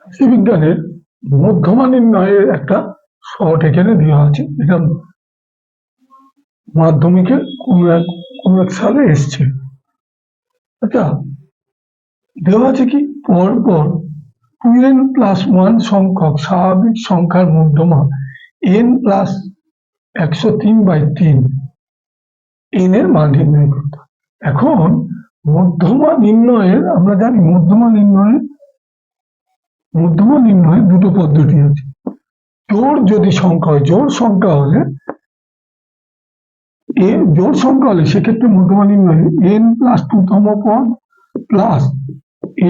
রাশিবিজ্ঞানের মধ্যমা নির্ণয়ের একটা শর্ট এখানে দেওয়া আছে। এটা মাধ্যমিকে কোন এক কোন এক সালে এসছে। আচ্ছা দেওয়া আছে কি? পরপর টু এন প্লাস ওয়ান সংখ্যক স্বাভাবিক সংখ্যার মধ্যমা এন প্লাস একশো তিন বাই তিন। এন এর মান নির্ণয় করতে এখন মধ্যমা নির্ণয়ের, আমরা জানি মধ্যমা নির্ণয়ের মধ্যমা নির্ণয়ের দুটো পদ্ধতি আছে। জোড় যদি সংখ্যা হয় জোড় সংখ্যা হলে এ জোড় সংখ্যা হলে সেক্ষেত্রে মধ্যমা নির্ণয় এন প্লাস টু তম পদ plus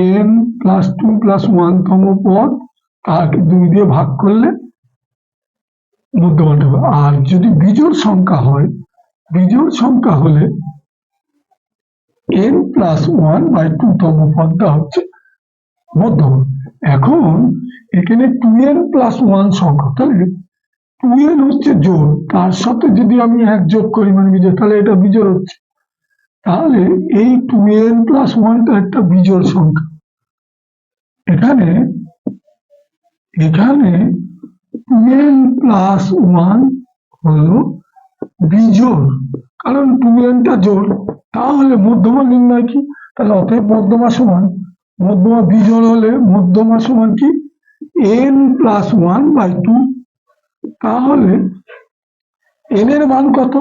n plus two plus one তম পদ তাকে দুই দিয়ে ভাগ করলে মধ্যমানটা হবে। আর যদি বিজোড় সংখ্যা হয়, বিজোড় সংখ্যা হলে n plus one by two তম পদটা হচ্ছে মধ্যমা। এখন এখানে টু এন প্লাস ওয়ান সংখ্যা তাহলে টু এন হচ্ছে জোড় তার সাথে যদি আমি এক যোগ করি মানে বিজোড়, তাহলে এটা বিজোড় হচ্ছে। তাহলে এই টু এন প্লাস ওয়ানটা একটা বিজোড় সংখ্যা। এখানে এখানে টু এন প্লাস ওয়ান হলো বিজোড়, কারণ টু এনটা জোর তাহলে মধ্যমা নির্ণয় কি? তাহলে অতএব মধ্যমা সমান মধ্যমা বিজোড় হলে মধ্যমা সমান কি? N plus one by two তাহলে এন এর মান কত?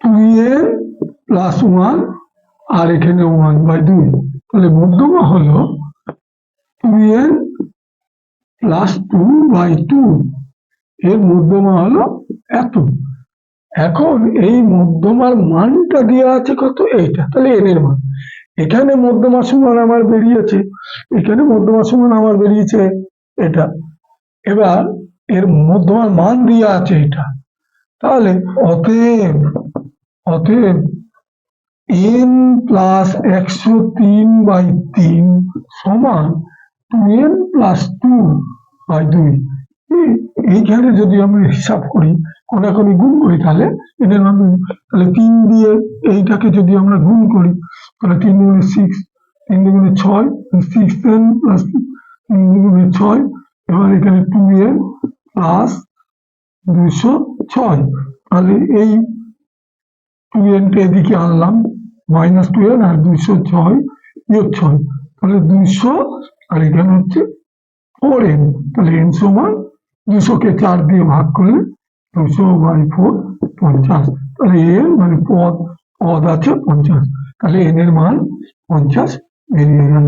টু এন প্লাস ওয়ান আর এখানে ওয়ান বাই দুই তাহলে মধ্যমা হলো two n plus two by two এর মধ্যমা হলো এত। এখন এই মধ্যমার মানটা দেওয়া আছে কত? এইটা। তাহলে এন এর মান। এখানে মধ্যমা সমান আমার বেরিয়েছে। এখানে মধ্যমা সমান আমার বেরিয়েছে এটা। এবার এর মধ্যমার মান দেওয়া আছে এটা। তাহলে অতএব অতএব এন প্লাস একশো তিন বাই তিন সমান two n plus two by দুই। এইখানে যদি আমি হিসাব করি, কোনাকুনি গুণ করি তাহলে, এদের বের- তাহলে তিন দিয়ে এইটাকে যদি আমরা গুণ করি, তাহলে তিন দুগুণে সিক্স তিন দুগুণে ছয় সিক্স এন প্লাস তিন দুগুণে ছয়, এবার এখানে টু এন প্লাস দুশো ছয়। তাহলে এই টু এনটা এদিকে আনলাম মাইনাস টু এন আর দুইশো ছয় বিয়োগ ছয়। তাহলে দুইশো, আর এখানে হচ্ছে ফোর এন তাহলে এন সমান দুশোকে চার দিয়ে ভাগ করলে দুশো বাই ফোর পঞ্চাশ তাহলে এন মানে পদ পদ আছে পঞ্চাশ তাহলে এন এর মান পঞ্চাশ বেরিয়ে গেল